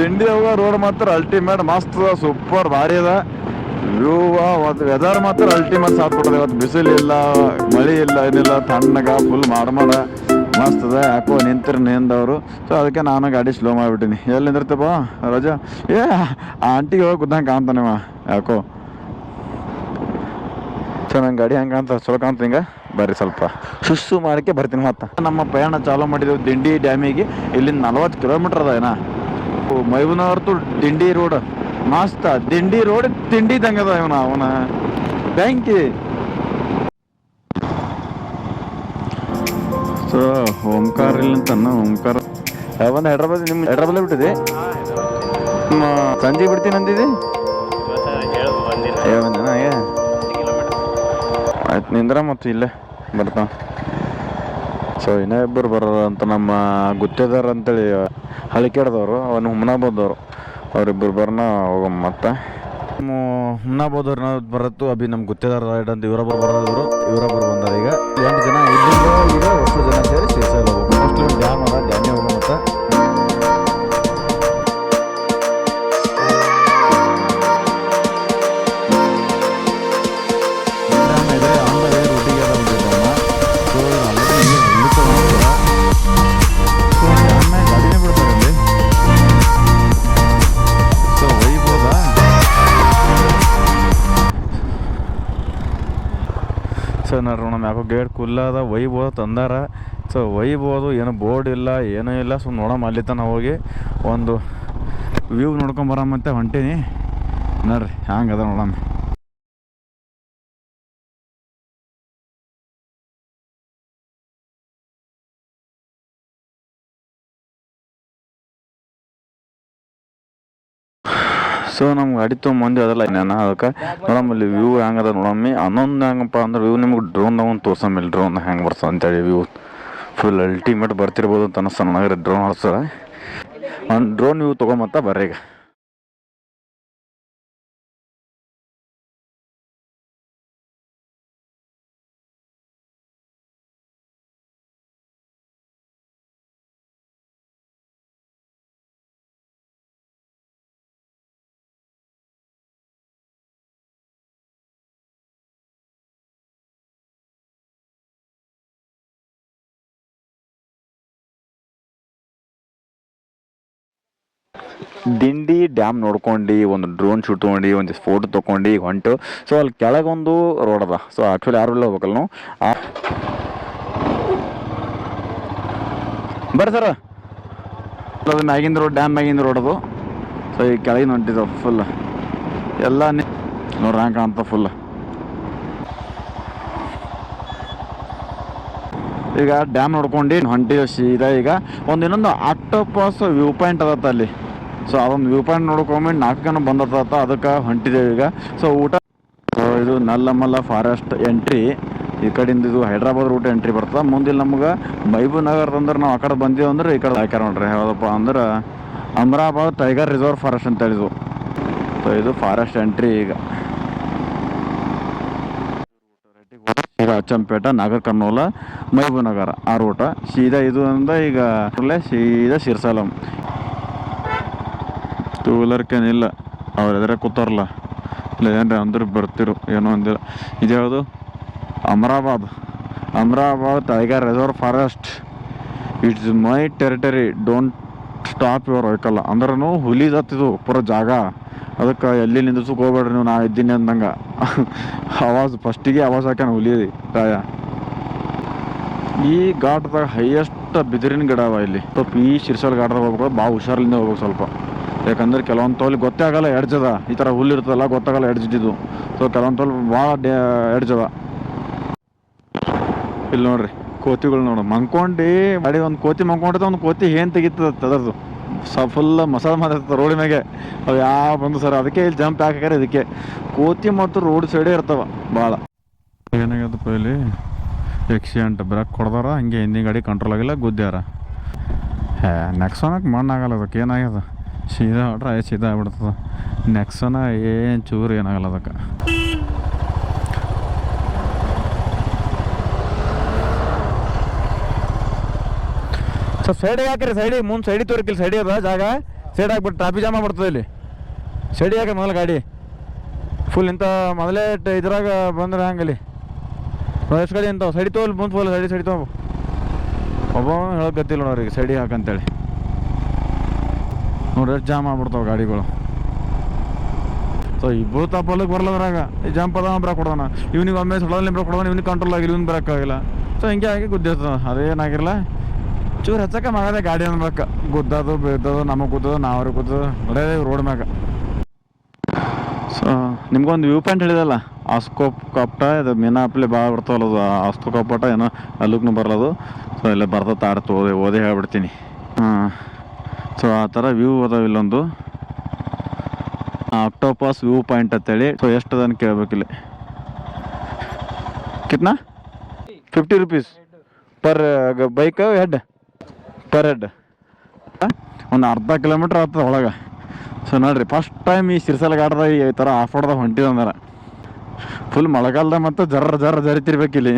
ತಿಂಡಿ ಹೋಗೋ ರೋಡ್ ಮಾತ್ರ ಅಲ್ಟಿಮೇಟ್ ಮಸ್ತ್ ಸೂಪರ್ ಭಾರಿ ಅದ. ವ್ಯೂ ಮತ್ತು ವೆದರ್ ಮಾತ್ರ ಅಲ್ಟಿಮೇಟ್ ಸಾಥ್ ಕೊಟ್ಟದ ಇವತ್ತು ಬಿಸಿಲು ಇಲ್ಲ ಮಳೆ ಇಲ್ಲ, ಏನಿಲ್ಲ. ತಣ್ಣಗ ಫುಲ್ ಮಾಡ ಮಾಡ ಮಸ್ತ್ ಅದ, ಯಾಕೋ ನಿಂತಿರ್ ನಿಂದವರು. ಸೊ ಅದಕ್ಕೆ ನಾನು ಗಾಡಿ ಸ್ಲೋ ಮಾಡಿಬಿಟ್ಟಿನಿ. ಎಲ್ಲಿ ನಿಂದಿರ್ತಪ್ಪ ರಜಾ? ಏ ಆಂಟಿಗೆ ಹೋಗಿ ಕುದ್ದಂಗೆ ಕಾಣ್ತಾನೆವ ಯಾಕೋ. ಸೊ ನಂಗೆ ಗಾಡಿ ಹೆಂಗೆ ಅಂತ ಚಲೋ ಕಾಣ್ತ ಹಿಂಗೆ? ಬರ್ರಿ ಸ್ವಲ್ಪ. ಸುಸ್ಸು ಮಾಡಕ್ಕೆ ಬರ್ತೀನಿ ಮತ್ತೆ. ನಮ್ಮ ಪ್ರಯಾಣ ಚಾಲೂ ಮಾಡಿದೆವು ದಿಂಡಿ ಡ್ಯಾಮಿಗೆ. ಇಲ್ಲಿಂದ ನಲ್ವತ್ತು ಕಿಲೋಮೀಟ್ರ್ ಅದ ಏನ? ಮೈಬೂನವರ್ ತು ದಿಂಡಿ ರೋಡ್. ಮಾಸ್ತ ದಿಂಡಿ ರೋಡ್ ತಿಂಡಿ ಅದ ಇವನ ಅವನ. ಬ್ಯಾಂಕಿ ಸೊ ಓಂಕಾರ ಇಲ್ಲಂತನ್ನ ಓಂಕಾರ. ಯಾವಂದ ಹೈದ್ರಾಬಾದ್ ನಿಮ್ಮ ಹೈದ್ರಾಬಾದ್ ಬಿಟ್ಟಿದೆ ನಿಮ್ಮ ಸಂಜೆ ಬಿಡ್ತೀನಿ ಅಂದಿದೆ ಆಯ್ತು ನಿಂದ್ರ ಮತ್ತು ಇಲ್ಲೇ ಬರ್ತಾವ ಸೊ ಇನ್ನೂ ಇಬ್ಬರು ಬರೋರು ಅಂತ ನಮ್ಮ ಗುತ್ತೇದಾರ ಅಂತೇಳಿ ಹಳಿಕೆಡ್ದವರು ಅವನು ಹುಮ್ನಾಬೋದವರು ಅವರಿಬ್ಬರು ಬರೋಣ ಹೋಗಮ್ಮ ಮತ್ತೆ. ನಮ್ಮ ಹುಮ್ನಾಬೋದವ್ರು ನಾವು ಬರತ್ತು, ಅಭಿ ನಮ್ಮ ಗುತ್ತೇದಾರ ರೈಡ್ ಅಂತ ಇವರೊಬ್ಬರು ಬರೋದವರು ಇವರೊಬ್ಬರು ಬಂದಾರ ಈಗ. ಎಂಟು ಜನ ಇಲ್ಲಿಂದ ಈಗ ಒಟ್ಟು ಜನ ಸೇರಿ ಶ್ರೀಶೈಲ ಸೊ ನೋಡ್ರಿ ನಮ್ಮ ಯಾಕೋ ಗೇಟ್ ಕುಲ್ಲದ ಒಯ್ಬೋದು ತಂದಾರ. ಸೊ ಒಯ್ಬೋದು ಏನು ಬೋರ್ಡ್ ಇಲ್ಲ, ಏನೂ ಇಲ್ಲ. ಸೊ ನೋಡಮ್ಮ, ಅಲ್ಲಿ ತನಕ ಹೋಗಿ ಒಂದು ವ್ಯೂ ನೋಡ್ಕೊಂಬರಮ್ಮಂತೆ ಹೊಂಟೀನಿ. ನೋಡ್ರಿ ಹ್ಯಾಂಗದ ನೋಡಮ್ಮ. ಸೊ ನಮ್ಗೆ ಗಾಡಿ ತೊಗೊಂಬಂದು ಅದಲ್ಲ ನಾನು ಅದಕ್ಕೆ ನೋಡಮ್ಮಲ್ಲಿ ವ್ಯೂ ಹೆಂಗದ ನೋಡಮ್ಮಿ ಅನ್ನೊಂದು ಹೆಂಗಪ್ಪ ಅಂದ್ರೆ ವ್ಯೂ ನಿಮ್ಗೆ ಡ್ರೋನ್ ಒಂದು ತೋರ್ಸಮ್ಮಿಲ್ಲ ಡ್ರೋನ್ ಹೆಂಗೆ ಬರ್ತದೆ ಅಂತೇಳಿ ವ್ಯೂ ಫುಲ್ ಅಲ್ಟಿಮೇಟ್ ಬರ್ತಿರ್ಬೋದು ಅಂತ ಅನ್ನಿಸ್ತಾನೆ ನನಗೆ ಡ್ರೋನ್ ಹೊಡ್ಸೋದ ಒಂದು ಡ್ರೋನ್ ವ್ಯೂ ತೊಗೊಂಬತ್ತ ಬರ್ರಿ ದಿಂಡಿ ಡ್ಯಾಮ್ ನೋಡ್ಕೊಂಡು, ಒಂದು ಡ್ರೋನ್ ಶೂಟ್ ತೊಗೊಂಡು, ಒಂದು ಫೋಟೋ ತೊಗೊಂಡು ಹೊಂಟು. ಸೊ ಅಲ್ಲಿ ಕೆಳಗೊಂದು ರೋಡ್ ಅದ. ಸೊ ಆ್ಯಕ್ಚುಲಿ ಯಾರು ಇಲ್ಲ ಹೋಗ್ಬೇಕಲ್ಲ ನಾವು? ಬರ್ರಿ ಸರ್ ಅದು ಮ್ಯಾಗಿಂದ ರೋಡ್ ಡ್ಯಾಮ್ ಮ್ಯಾಗಿಂದ ರೋಡ್ ಅದು. ಸೊ ಈ ಕೆಳಗಿನ ಹೊಂಟಿದ್ದಾವೆ ಫುಲ್ ಎಲ್ಲ ನಿ ನೋಡ್ರಿ ಹಂಗೆ ಕಾಣ್ತ ಫುಲ್ ಈಗ ಡ್ಯಾಮ್ ನೋಡ್ಕೊಂಡು ಹೊಂಟಿ ಸೀದಾ ಈಗ ಒಂದು ಇನ್ನೊಂದು ಆಕ್ಟೋಪಾಸ್ ವ್ಯೂ ಪಾಯಿಂಟ್ ಅದತ್ತ ಅಲ್ಲಿ. ಸೊ ಅದೊಂದು ವ್ಯೂ ಪಾಯಿಂಟ್ ನೋಡ್ಕೊಂಬಿಟ್ಟು ನಾಲ್ಕು ಜನ ಬಂದತ್ತ ಅದಕ್ಕೆ ಹೊಂಟಿದ್ದೇವೆ ಈಗ. ಸೊ ಊಟ ಇದು ನಲ್ಲಮಲ್ಲ ಫಾರೆಸ್ಟ್ ಎಂಟ್ರಿ ಈ ಕಡೆಯಿಂದ ಇದು ಹೈದ್ರಾಬಾದ್ ರೂಟ್ ಎಂಟ್ರಿ ಬರ್ತದೆ. ಮುಂದೆ ನಮ್ಗೆ ಮೈಬೂ ಅಂದ್ರೆ ನಾವು ಆ ಕಡೆ ಬಂದೀವಿ ಅಂದ್ರೆ ಈ ಕಡೆ ಹಾಕ್ಯಾರ ನೋಡ್ರಿ, ಯಾವುದಪ್ಪ ಅಂದ್ರೆ ಅಮರಾಬಾದ್ ಟೈಗರ್ ರಿಸರ್ವ್ ಫಾರೆಸ್ಟ್ ಅಂತ ಹೇಳಿದ್ವು ಸೊ ಇದು ಫಾರೆಸ್ಟ್ ಎಂಟ್ರಿ ಈಗ. ಈಗ ಅಚ್ಚಂಪೇಟ, ನಾಗರ್ ಕರ್ನೂಲ ಮೈಬೂ ನಗರ ಆ ರೂಟ ಸೀದಾ ಇದು ಅಂದ ಈಗ ಸೀದಾ ಶಿರ್ಸಾಲಂ ಟೂ ವೀಲರ್ಕೇನಿಲ್ಲ ಅವ್ರು ಎದುರೇ ಕೂತಾರಲ್ಲ. ಇಲ್ಲ, ಏನ್ರಿ ಅಂದ್ರೆ ಬರ್ತಿರು, ಏನೋ ಅಂದಿಲ್ಲ ಇದು ಯಾವುದು? Amrabad. Amrabad tiger reserve forest. It's my territory. Don't stop your vehicle. ಅಂದ್ರೂ ಹುಲಿ ಜಾತಿದು ಪೂರ ಜಾಗ. ಅದಕ್ಕೆ ಎಲ್ಲಿ ನಿಂದಿಸು ಹೋಗ್ಬೇಡ್ರಿ ನೀವು, ನಾ ಇದ್ದೀನಿ ಅಂದಂಗೆ. ಆವಾಜ್, ಫಸ್ಟಿಗೆ ಆವಾಜ್ ಹಾಕ್ಯಾನ ಹುಲಿ ರಾಯ ಈ ಘಾಟ್ದಾಗ ಹೈಯೆಸ್ಟ್ ಬಿದಿರಿನ ಗಿಡ ಅವ ಇಲ್ಲಿ. ಸ್ವಲ್ಪ ಈ ಶಿರ್ಸಲ್ ಘಾಟ್ದಾಗ ಹೋಗ್ಬೇಕು ಭಾಳ ಹುಷಾರ್ಲಿಂದ ಹೋಗ್ಬೇಕು ಸ್ವಲ್ಪ. ಯಾಕಂದ್ರೆ ಕೆಲವೊಂದು ತೋಲಿ ಗೊತ್ತೇ ಆಗಲ್ಲ ಎಡ್ಜದ. ಈ ಥರ ಹುಲ್ಲು ಇರ್ತದಲ್ಲ, ಗೊತ್ತಾಗಲ್ಲ ಎಡ್ಜಿದ್ದು ಸೊ ಕೆಲವೊಂದು ತೋಲ್ ಭಾಳ ಎಡ್ಜದ. ಇಲ್ಲಿ ನೋಡ್ರಿ, ಕೋತಿಗಳು ನೋಡು. ಮಂಕೊಂಡು ಮಾಡಿ ಒಂದು ಕೋತಿ ಮಂಕೊಂಡಿದ್ದ ಒಂದು ಕೋತಿ ಏನು ತೆಗಿತದ ಅದರದು ಸ ಫುಲ್ ಮಸಾಲ ಮಾತಾಡ್ತದೆ ರೋಡ್ ಮ್ಯಾಗೆ. ಅವು ಯಾವ ಬಂದು ಸರ್, ಅದಕ್ಕೆ ಇಲ್ಲಿ ಜಂಪ್ ಹಾಕಾರೆ ಇದಕ್ಕೆ. ಕೋತಿ ಮತ್ತು ರೋಡ್ ಸೈಡೇ ಇರ್ತವ ಭಾಳ ಏನಾಗ್ಯದಪ್ಪ ಇಲ್ಲಿ? ಎಕ್ಸಿಡೆಂಟ್ ಬ್ರೇಕ್ ಕೊಡ್ದಾರ, ಹಂಗೆ ಹಿಂದಿನ ಗಾಡಿ ಕಂಟ್ರೋಲ್ ಆಗಿಲ್ಲ ಗುದ್ದಾರ ಹೇ ನೆಕ್ಸೋನಕ್ಕೆ ಮಣ್ಣಾಗಲ್ಲ ಅದಕ್ಕೆ ಏನಾಗ್ಯದ ಸೀದಾ ಹೊಡ್ರೆ ಆಯ್ತು ಸೀದಾ ಆಗ್ಬಿಡ್ತದ. ನೆಕ್ಸೋನ ಏನು ಚೂರು ಏನಾಗಲ್ಲ ಅದಕ್ಕೆ. ಸ್ವಲ್ಪ ಸೈಡಿಗೆ ಹಾಕಿರಿ ಸೈಡಿ ಮುಂದೆ ಸೈಡಿಗೆ ತೋರಿಕಿಲ್ಲ ಸೈಡಿ ಅದ ಜಾಗ. ಸೈಡ್ ಹಾಕ್ಬಿಟ್ಟು ಟ್ರಾಫಿಕ್ ಜಾಮ್ ಆಗ್ಬಿಡ್ತದೆ ಇಲ್ಲಿ. ಸೈಡಿ ಹಾಕಿ ಮೊದಲು ಗಾಡಿ. ಫುಲ್ ಇಂಥ ಮೊದಲೇ ಇದ್ರಾಗ ಬಂದ್ರೆ ಹಂಗಲ್ಲಿ ಎಷ್ಟು ಗಾಡಿ ಇಂಥವು ಸೈಡಿ ತೋಲ್, ಮುಂದೆ ಫೋಲ್ ಸೈಡಿ ಸೈಡಿ ತೊಗೊ ಒಬ್ಬ ಹೇಳೋಕೆ ಗೊತ್ತಿಲ್ಲ ನೋಡ್ರಿ ಸೈಡಿ ಹಾಕಂತೇಳಿ ನೋಡ್ರಿ ಜಾಮ್ ಆಗ್ಬಿಡ್ತಾವೆ ಗಾಡಿಗಳು. ಸೊ ಇಬ್ಬರು ತಪ್ಪಲ್ಲಿಗೆ ಬರ್ಲದ್ರಾಗ ಈ ಜಂಪ್ ಪದ ಬ್ರೇಕ್ ಕೊಡೋಣ. ಇವ್ನಿಗೆ ಒಮ್ಮೆ ಸಡನ್ಲಿ ಬ್ರೇಕ್ ಕೊಡೋಣ, ಇವ್ನಿಗೆ ಕಂಟ್ರೋಲ್ ಆಗಿಲ್ಲ, ಇವ್ನು ಬ್ರೇಕ್ ಆಗಿಲ್ಲ. ಸೊ ಹಿಂಗೆ ಆಗಿ ಗುದ್ದಿರ್ತದ ಅದೇನಾಗಿರಲ್ಲ ಚೂರು ಹಚ್ಚಕ ಮಾಡದೆ ಗಾಡಿ ಅನ್ಬೇಕು ಗುದ್ದದು, ಬಿದ್ದದು, ನಮಗೆ ಗುದ್ದದು, ನಾವ್ರಿಗೆ ಗುದ್ದದು. ನೋಡೇ ರೋಡ್ ಮ್ಯಾಗ. ಸೊ ನಿಮ್ಗೊಂದು ವ್ಯೂ ಪಾಯಿಂಟ್ ಹೇಳಿದಲ್ಲ? ಆಸ್ಕೋಪ್ ಕಾಪ್ಟ ಇದು ಮೀನಾಪ್ಲಿ ಭಾಳ ಬರ್ತಾವಲ್ಲ ಅದು. ಆಸ್ಕೋ ಕಾಪಟ ಏನೋ ಅಲ್ಲೂ ಬರಲದು. ಸೊ ಇಲ್ಲ ಬರ್ತದ ಆಡ್ತು, ಓದಿ ಓದಿ ಹೇಳ್ಬಿಡ್ತೀನಿ. ಹಾಂ ಸೊ ಆ ಥರ ವ್ಯೂ ಅದಾವ ಇಲ್ಲೊಂದು. ಆಕ್ಟೋಪಾಸ್ ವ್ಯೂ ಪಾಯಿಂಟ್ ಅಂತೇಳಿ. ಸೊ ಎಷ್ಟು ಅದನ್ನು ಕೇಳ್ಬೇಕಿಲ್ಲಿ ಕಿತ್ನಾ? Fifty rupees per bike head per head ಒಂದು ಅರ್ಧ ಕಿಲೋಮೀಟ್ರ್ ಆಗ್ತದೆ ಒಳಗೆ. ಸೊ ನೋಡ್ರಿ ಫಸ್ಟ್ ಟೈಮ್ ಈ ಸಿರ್ಸಲ್ ಗಾಡ್ದಾಗ ಈ ಥರ ಆಫ್ ರೋಡ್ದಾಗ ಹೊಂಟಿದಂದ್ರೆ ಫುಲ್ ಮಳೆಗಾಲದಾಗ ಮತ್ತು ಜರ್ರ ಜರ್ರ ಜರಿತಿರ್ಬೇಕಿಲ್ಲಿ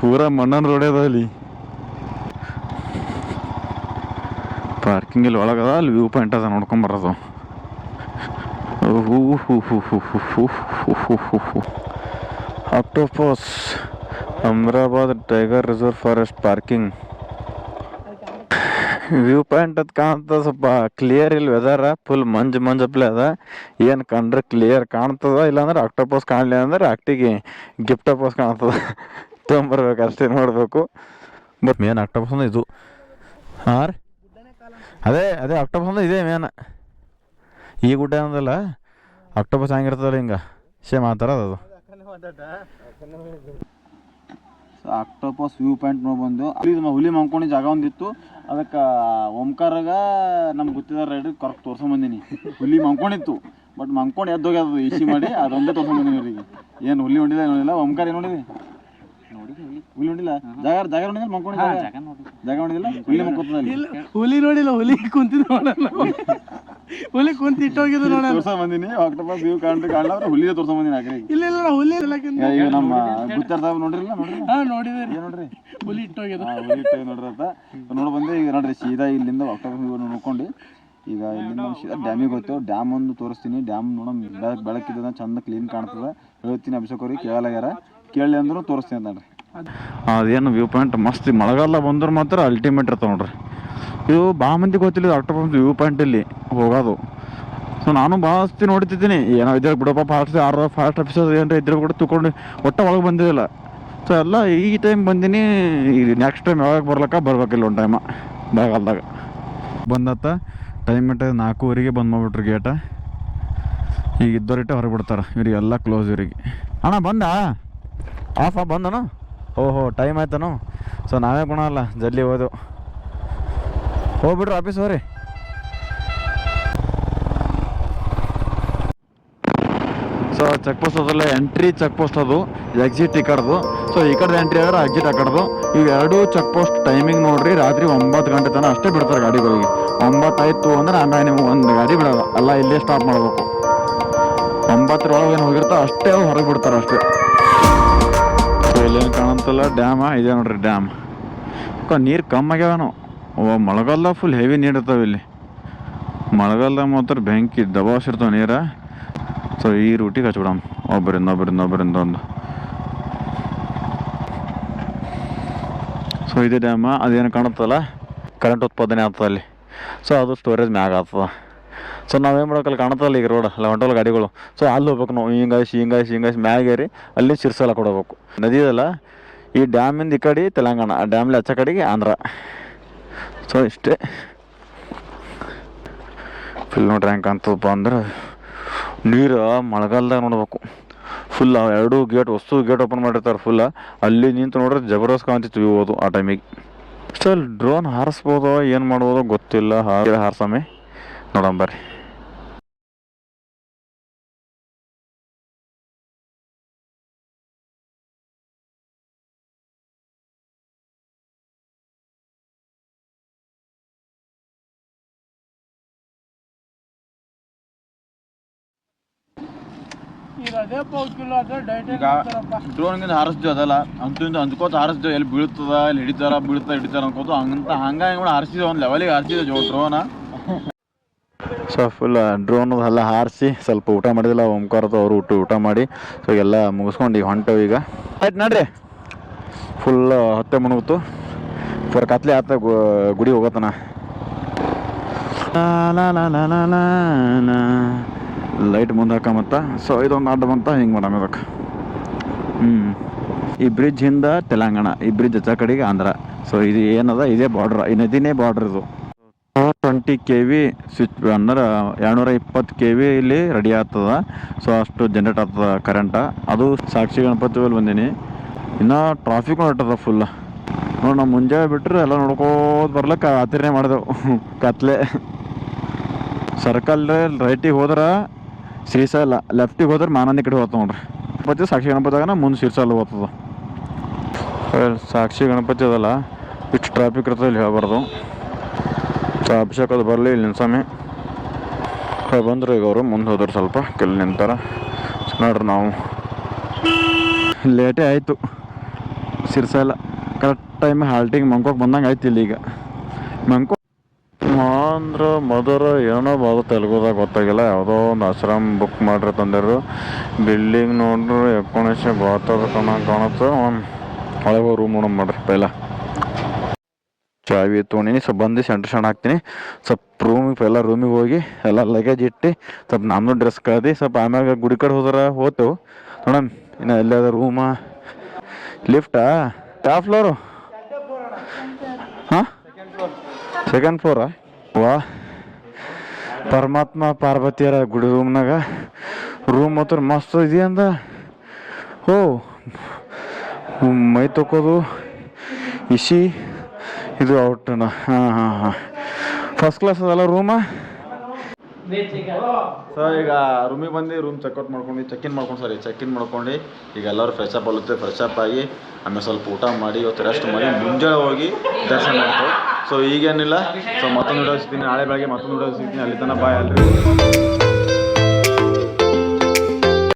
ಪೂರ ಮಣ್ಣನ ರೋಡ್ ಇಲ್ಲಿ ಪಾರ್ಕಿಂಗ್ ಇಲ್ಲಿ ಒಳಗದ ಅಲ್ಲಿ ವ್ಯೂ ಪಾಯಿಂಟ್ ಅದ ನೋಡ್ಕೊಂಡು ಬರೋದು octopus Amrabad tiger reserve forest parking view point ಅದು ಕಾಣ್ತದ ಸ್ವಲ್ಪ ಕ್ಲಿಯರ್ ಇಲ್ಲಿ ವೆದರ ಫುಲ್ ಮಂಜು ಮಂಜು ಅಪ್ಲೆ ಅದ ಏನು ಕಂಡ್ರೆ ಕ್ಲಿಯರ್ ಕಾಣ್ತದ ಇಲ್ಲಾಂದ್ರೆ ಆಕ್ಟೋಪಸ್ ಕಾಣಲಿ ಅಂದ್ರೆ ಆಕ್ಟಿಗೆ ಗಿಫ್ಟೋಪಸ್ ಕಾಣ್ತದ ತೊಗೊಂಬರ್ಬೇಕು ಅಷ್ಟೇ ನೋಡಬೇಕು ಬಟ್ ಮೇನ್ ಆಕ್ಟೋಪಸ್ ಅಂದ್ರೆ ಇದು ಆರ್ ಅದೇ ಅದೇ ಅಕ್ಟೋಬರ್ ಅಂದ್ರೆ ಇದೇ ಮೇನ್ ಈ ಗುಡ್ಡ ಅಂದಲ್ಲ ಅಕ್ಟೋಬರ್ ಚೆನ್ನಾಗಿರ್ತದಲ್ಲ ಹಿಂಗೆ. ಸೇಮ್ ಆ ಅದು. ಅಕ್ಟೋಪಸ್ ವ್ಯೂ ಪಾಯಿಂಟ್ ನೋಡಿ ಬಂದು, ಅಲ್ಲಿ ಹುಲಿ ಮಂಕೊಂಡು ಜಾಗ ಒಂದಿತ್ತು. ಅದಕ್ಕೆ, ಓಂಕಾರಾಗ ನಮ್ಗೆ ಗೊತ್ತಿದ್ದಾರೆ ರೈಡ್ ಕರೆಕ್ಟ್ ತೋರ್ಸೋ ಬಂದೀನಿ. ಹುಲಿ ಮಂಕೊಂಡಿತ್ತು ಬಟ್ ಮಂಕೊಂಡು ಎ ಇಸಿ ಮಾಡಿ ಅದೊಂದೇ ತೋರ್ಸೋ ಬಂದೀನಿ ಇವ್ರಿಗೆ ಏನು ಹುಲಿ ಹೊಂಡಿದೆ ನೋಡಿಲ್ಲ ಓಂಕಾರ ಏನು ನೋಡಿದೆ ಹುಲಿ ನೋಡಿಲ್ಲ? ಜಾಗ ಜಾಗ ನೋಡಿಲ್ಲ ಮಂಕೊಂಡು ಜಾಗ ನೋಡಿಲ್ಲ ಹುಲಿ ಅಲ್ಲಿ ಹುಲಿ ನೋಡಿಲ್ಲ ಹುಲಿ ಕುಂತಿದ್ ನೋಡಲ್ಲ ಹುಲಿ ಕುಂತ ಇಟ್ಟೋಗಿದ್ದು ನೋಡಲ್ಲ ತೋರ್ಸೊ ಬಂದೀನಿ ಆಕ್ಟೋಪಸ್ ನೀವು ಕಾಣ್ತು ಕಾಣಲ್ಲ ಹುಲಿಗೆ ತೋರ್ಸೊ ಬಂದಿನಿ ಆಕ್ರಿ ಇಲ್ಲ ಇಲ್ಲ ನಾ ಹುಲಿ ಇಲ್ಲ ಈಗ ನಮ್ಮ ಗುತ್ತಾರ ಸಾಹೇಬ್ ನೋಡ್ರಿಲ್ಲ ನೋಡ್ರಿಲ್ಲ ಹಾ ನೋಡಿದೆ ಏನ್ ನೋಡ್ರಿ? ಹುಲಿ ಇಟ್ಟೋಗಿದ್ರು ಹಾ, ಹುಲಿ ಇಟ್ಟು ನೋಡ್ರತ್ತ ನೋಡಿ ಬಂದೆ ಈಗ ನೋಡ್ರಿ ಸೀದಾ ಇಲ್ಲಿಂದ ಅಕ್ಟೋಬರ್ ನೋಡ್ಕೊಂಡು ಈಗ ಇಲ್ಲಿಂದ ಸೀದಾ ಡ್ಯಾಮಿಗೆ ಹೋಗ್ತೇವೆ ಡ್ಯಾಮ್ ಒಂದು ತೋರಿಸ್ತೀನಿ. ಡ್ಯಾಮ್ ನೋಡಮ್ ಬೆಳಕಿದ್ದ ಬೆಳಕಿದ್ದದ ಚಂದ ಕ್ಲೀನ್ ಕಾಣ್ತದ. ಹೇಳ್ತೀನಿ ಅಭಿಷೇಕ್ ಅವ್ರಿಗೆ ಕೇಳಲಾಗ್ಯಾರ. ಕೇಳಿ ಅಂದ್ರು ತೋರಿಸ್ತೀನಿ ಅಂತ ನೋಡ್ರಿ ಅದೇನು ವ್ಯೂ ಪಾಯಿಂಟ್ ಮಸ್ತ್ ಮಳೆಗಾಲ ಬಂದ್ರೆ ಮಾತ್ರ ಅಲ್ಟಿಮೇಟ್ ಇರ್ತಾವೆ ನೋಡ್ರಿ. ಇದು ಭಾಳ ಮಂದಿ ಗೊತ್ತಿಲ್ಲ ಆಕ್ಟೋಪಸ್ ವ್ಯೂ ಪಾಯಿಂಟ್ ಇಲ್ಲಿ ಹೋಗೋದು. ಸೊ ನಾನು ಭಾಳಸ್ತಿ ನೋಡ್ತಿದ್ದೀನಿ. ಏನೋ ಇದ್ರೆ ಬಿಡಪ್ಪ ಫಾಸ್ಟ್ ಆರು ಫಾಸ್ಟ್ ಆಫೀಸರ್ ಏನಾರ ಇದ್ರೆ ಕೂಡ ತಗೊಂಡು ಒಟ್ಟ ಒಳಗೆ ಬಂದಿದ್ದಿಲ್ಲ ಸೊ ಎಲ್ಲ ಈ ಟೈಮ್ ಬಂದೀನಿ ಈಗ ನೆಕ್ಸ್ಟ್ ಟೈಮ್ ಯಾವಾಗ ಬರ್ಲಕ್ಕ ಬರ್ಬೇಕಿಲ್ಲ ಒಂದು ಟೈಮ ಮಳೆಗಾಲದಾಗ ಬಂದತ್ತ ಟೈಮ್ ಇಟ್ಟ ನಾಲ್ಕೂವರೆಗೆ ಬಂದು ಮಾಡ್ಬಿಟ್ರಿ ಗೇಟ ಈಗ ಇದ್ದವರಿಟ್ಟ ಹೊರಗೆ ಬಿಡ್ತಾರೆ. ಇವ್ರಿಗೆಲ್ಲ ಕ್ಲೋಸ್ ಇವ್ರಿಗೆ. ಅಣ್ಣ ಬಂದ? ಆಫ್ ಬಂದನು? ಓಹೋ ಟೈಮ್ ಆಯ್ತನು? ಸೊ ನಾವೇ ಗುಣ ಅಲ್ಲ ಜಲ್ದಿ ಹೋದೆವು ಹೋಗ್ಬಿಡ್ರಿ ಆಫೀಸ್ ಹೋರಿ ಸೊ ಚೆಕ್ ಪೋಸ್ಟ್ ಅದಲ್ಲ ಎಂಟ್ರಿ ಚೆಕ್ ಪೋಸ್ಟ್ ಅದು ಎಕ್ಸಿಟ್ ಈ ಕಡೆದು ಸೊ ಈ ಕಡೆ ಎಂಟ್ರಿ ಆದ್ರೆ ಎಕ್ಸಿಟ್ ಆ ಕಡೆದು. ಇವು ಚೆಕ್ ಪೋಸ್ಟ್ ಟೈಮಿಂಗ್ ನೋಡ್ರಿ, ರಾತ್ರಿ ಒಂಬತ್ತು ಗಂಟೆ ತನಕ ಅಷ್ಟೇ ಬಿಡ್ತಾರೆ ಗಾಡಿಗಳಿಗೆ. ಒಂಬತ್ತಾಯ್ತು ಅಂದ್ರೆ ಆಮೇಲೆ ನಿಮ್ಗೆ ಒಂದು ಗಾಡಿ ಬಿಡೋಲ್ಲ ಅಲ್ಲ, ಇಲ್ಲೇ ಸ್ಟಾಪ್ ಮಾಡಬೇಕು. ಒಂಬತ್ತರೊಳಗೆ ಏನು ಹೋಗಿರ್ತಾವೆ ಅಷ್ಟೇ ಅವ್ರು ಹೊರಗೆ ಬಿಡ್ತಾರೆ ಅಷ್ಟೇ ಇಲ್ಲೇನು ಕಾಣಂತಲ್ಲ, ಡ್ಯಾಮ ಇದೆ ನೋಡ್ರಿ ಡ್ಯಾಮ್. ನೀರು ಕಮ್ಮಿ ಆಗ್ಯಾವನು? ಓ ಮಳೆಗಾಲ ಫುಲ್ ಹೆವಿ ನೀರು ಇರ್ತಾವೆ ಇಲ್ಲಿ. ಮಳೆಗಾಲದಾಗ ಮಾತ್ರ ಬೆಂಕಿ, ದಬಾಸ್ ಇರ್ತಾವೆ ನೀರು. ಸೊ ಈ ರೂಟಿಗೆ ಹಚ್ಬಿಡಮ್. ಒಬ್ಬರಿಂದ ಒಬ್ಬರಿಂದ ಒಬ್ಬರಿಂದ ಒಂದು. ಸೊ ಇದೆ ಡ್ಯಾಮ, ಅದೇನು ಕಾಣುತ್ತಲ್ಲ? ಕರೆಂಟ್ ಉತ್ಪಾದನೆ ಆಗ್ತದೆ ಅಲ್ಲಿ. ಸೊ ಅದು ಸ್ಟೋರೇಜ್ ಮ್ಯಾಗ ಆಗ್ತದೆ. ಸೊ ನಾವೇನು ಮಾಡೋಕಲ್ಲಿ ಕಾಣುತ್ತಲ್ಲ ಈಗ ರೋಡ್ ಅಲ್ಲ ಹೊಂಟಲ್ಲ ಗಾಡಿಗಳು. ಸೊ ಅಲ್ಲಿ ಹೋಗ್ಬೇಕು ನಾವು. ಹಿಂಗಾಯ್ಸಿ ಹಿಂಗಾಯ್ಸಿ ಹಿಂಗಾಯ್ಸಿ ಮ್ಯಾಗೇರಿ ಅಲ್ಲಿ ಸಿರ್ಸಲ ಕೊಡಬೇಕು. ನದಿ ಈ ಡ್ಯಾಮಿಂದ ಈ ಕಡೆ ತೆಲಂಗಾಣ, ಆ ಡ್ಯಾಮಲ್ಲಿ ಹಚ್ಚ ಕಡೆಗೆ ಆಂಧ್ರ. ಸೊ ಇಷ್ಟೇ. ಫುಲ್ ನೋಡ್ರಿ ಹೆಂಗೆ ಕಾಣ್ತದಪ್ಪ ಅಂದ್ರೆ ನೀರು ಮಳೆಗಾಲದಾಗ ನೋಡ್ಬೇಕು. ಫುಲ್ ಎರಡು ಗೇಟ್ ವಸ್ತು ಗೇಟ್ ಓಪನ್ ಮಾಡಿರ್ತಾರೆ ಫುಲ್ ಅಲ್ಲಿ ನಿಂತು ನೋಡ್ರೆ ಜಬರ್ದಸ್ತ್ ಕಾಣ್ತಿತ್ತು ಇವ್ಬೋದು ಆ ಟೈಮಿಗೆ ಸೊ ಡ್ರೋನ್ ಹಾರಿಸ್ಬೋದು, ಏನು ಮಾಡ್ಬೋದು ಗೊತ್ತಿಲ್ಲ. ಹಾರ ಹಾರ್ಸಮೆ ನೋಡೋಣ ಬರ್ರಿ. ಈಗ ಡ್ರೋನ್ಗಿಂದ ಹಾರಿಸ್ತೀವಿ ಅದಲ್ಲ. ಅಂತೂ ಅಂದ್ಕೋತ ಹಾರಿಸ್ತೀವಿ. ಎಲ್ಲಿ ಬೀಳ್ತದ ಎಲ್ಲಿ ಹಿಡಿತಾರ ಬೀಳ್ತಾ ಹಿಡಿತಾರ ಅನ್ಕೋತ ಹಂಗಂತ ಹಂಗ ಹಿಂಗ ಹಾರಿಸಿದ ಒಂದು ಲೆವೆಲಿಗೆ ಹಾರಿಸಿದ ಜೋ ಡ್ರೋನ. ಸೊ ಫುಲ್ ಡ್ರೋನ್ ಎಲ್ಲ ಹಾರಿಸಿ ಸ್ವಲ್ಪ ಊಟ ಮಾಡಿದಿಲ್ಲ ಓಂಕಾರದು ಅವರು ಊಟ ಊಟ ಮಾಡಿ. ಸೊ ಎಲ್ಲ ಮುಗಿಸ್ಕೊಂಡು ಈಗ ಹೊಂಟವು ಈಗ. ಆಯ್ತು ನಡ್ರಿ. ಫುಲ್ ಹೊತ್ತೆ ಮುಣಗುತ್ತು ಫುಲ್ ಕತ್ಲೆ ಆತ ಗುಡಿ ಹೋಗತ್ತನ. ಲೈಟ್ ಮುಂದೆ ಹಾಕಮತ್ತ. ಸೊ ಇದೊಂದು ಅಡ್ಡ ಬಂತ, ಹಿಂಗೆ ಮಾಡಮ್ ಇದಕ್ಕೆ ಹ್ಞೂ ಈ ಬ್ರಿಡ್ಜ್ ಹಿಂದ ತೆಲಂಗಾಣ, ಈ ಬ್ರಿಡ್ಜ್ ಹಚ್ಚ ಕಡೆಗೆ ಆಂಧ್ರ. ಸೊ ಇದು ಏನದ? ಇದೇ ಬಾರ್ಡ್ರ್ ಈ ನದಿನೇ ಬಾರ್ಡ್ರ್ ಇದು. ಟ್ವೆಂಟಿ ಕೆ ವಿ ಸ್ವಿಚ್ ಅಂದ್ರೆ ಎರಡುನೂರ ಇಪ್ಪತ್ತು ಕೆ ವಿ ಇಲ್ಲಿ ರೆಡಿ ಆಗ್ತದ. ಸೊ ಅಷ್ಟು ಜನರೇಟ್ ಆಗ್ತದೆ ಕರೆಂಟ ಅದು ಸಾಕ್ಷಿ ಗಣಪತಿ ಮೇಲೆ ಬಂದೀನಿ. ಇನ್ನು ಟ್ರಾಫಿಕ್ ಹೊರಟದ ಫುಲ್ ನೋಡಿ ನಾವು ಮುಂಜಾನೆ ಬಿಟ್ಟರೆ ಎಲ್ಲ ನೋಡ್ಕೋತ ಬರ್ಲಿಕ್ಕೆ ಆಚರಣೆ ಮಾಡಿದೆವು. ಕತ್ಲೆ. ಸರ್ಕಲ್ ರೈಟಿಗೆ ಹೋದ್ರೆ ಶ್ರೀಶೈಲ ಲೆಫ್ಟಿಗೆ ಹೋದ್ರೆ ಮಾನಂದಿ ಕಡೆ ಹೋಗ್ತದೆ ನೋಡ್ರಿ. ಗಣಪತಿ ಸಾಕ್ಷಿ ಗಣಪತಿಯಾಗ ಮುಂದೆ ಶ್ರೀಶೈಲ ಹೋಗ್ತದ. ಸಾಕ್ಷಿ ಗಣಪತಿ ಅದಲ್ಲ. ಇಷ್ಟು ಟ್ರಾಫಿಕ್ ಇರ್ತದೆ ಇಲ್ಲಿ ಹೇಳ್ಬಾರ್ದು. ಸೊ ಅಭಿಷೇಕ ಅದು ಬರಲಿ, ಇಲ್ಲಿ ನಿಲ್ಸಮೆ ಬಂದರು ಈಗ ಅವರು, ಮುಂದೆ ಹೋದ್ರು ಸ್ವಲ್ಪ ಕೆಲ್ ನಿಂತಾರ. ನೋಡ್ರಿ ನಾವು. ಲೇಟೇ ಆಯಿತು. ಸಿರ್ಸಲ್ಲ ಕರೆಕ್ಟ್ ಟೈಮ್ ಹಾಲ್ಟಿಗೆ ಮಂಕೋಕ್ ಬಂದಂಗೆ ಆಯ್ತು ಇಲ್ಲಿ ಈಗ. ಮಂಕೋ ಆಂಧ್ರ ಮದರ ಏನೋ ಬಾದು ತೆಲುಗುದಾಗ ಗೊತ್ತಾಗಿಲ್ಲ. ಯಾವುದೋ ಒಂದು ಆಶ್ರಮ ಬುಕ್ ಮಾಡ್ರಿ ತಂದಿರು ಬಿಲ್ಡಿಂಗ್ ನೋಡ್ರಿ ಎಕೋಣಿಸೆ ಬಾತದ ಕಣ ಕಾಣುತ್ತೆ. ಒಳಗೆ ರೂಮ್ ನೋಡಮ್ ಮಾಡ್ರಿ, ಪೈಲ. ಚಾವಿ ತೊಗೊಂಡಿನಿ ಸ್ವಲ್ಪ ಬಂದು ಸೆಂಟ್ರ್ ಸಣ್ಣ ಹಾಕ್ತೀನಿ. ಸ್ವಲ್ಪ ರೂಮಿಗೆ ಎಲ್ಲ ರೂಮಿಗೆ ಹೋಗಿ ಎಲ್ಲ ಲಗೇಜ್ ಇಟ್ಟು ಸ್ವಲ್ಪ ನಮ್ಮದು ಡ್ರೆಸ್ ಕಳ್ದು, ಸ್ವಲ್ಪ ಆಮ್ಯಾಗ ಗುಡಿ ಕಡೆ ಹೋದ್ರೆ ಹೋಗ್ತೇವೆ ನೋಡೋಣ, ಇನ್ನು ಎಲ್ಲದ ರೂಮ ಲಿಫ್ಟಾ ಯಾವ ಫ್ಲೋರು ಹಾಂ? ಸೆಕೆಂಡ್ ಫ್ಲೋರಾ ವಾ. ಪರಮಾತ್ಮ ಪಾರ್ವತಿಯರ ಗುಡಿ ರೂಮ್ನಾಗ ರೂಮ್ ಮಾತ್ರ ಮಸ್ತ್ ಇದೆಯಂದ ಓ, ಮೈ ತೊಕೋದು ಇಸಿ ಇದು ಔಟ್ನಾ ಹಾಂ ಹಾಂ ಹಾಂ. ಫಸ್ಟ್ ಕ್ಲಾಸ್ ಅದಲ್ಲ ರೂಮ ಸರ್ ಈಗ ರೂಮಿಗೆ ಬಂದು ರೂಮ್ ಚೆಕ್ಔಟ್ ಮಾಡ್ಕೊಂಡು ಚೆಕ್ ಇನ್ ಮಾಡ್ಕೊಂಡು ಸರಿ ಚೆಕ್ ಇನ್ ಮಾಡ್ಕೊಂಡು, ಈಗ ಎಲ್ಲರೂ ಫ್ರೆಶ್ ಅಪ್ ಅಲ್ಲುತ್ತೆ ಫ್ರೆಶ್ ಅಪ್ ಆಗಿ, ಆಮೇಲೆ ಸ್ವಲ್ಪ ಊಟ ಮಾಡಿ, ಇವತ್ತು ರೆಸ್ಟ್ ಮಾಡಿ, ಮುಂಜಾನೆ ಹೋಗಿ ದರ್ಶನ ಮಾಡ್ತೇವೆ ಸೊ ಈಗೇನಿಲ್ಲ? ಸೊ ಮತ್ತೊಂದು ವಿಡಿಯೋ ಸಿಗ್ತೀನಿ ನಾಳೆ ಬೆಳಗ್ಗೆ ಮತ್ತೊಂದು ವಿಡಿಯೋ ಸಿಗ್ತೀನಿ ಅಲ್ಲಿ ತನಕ ಬಾಯ್ ಅಲ್ರಿ.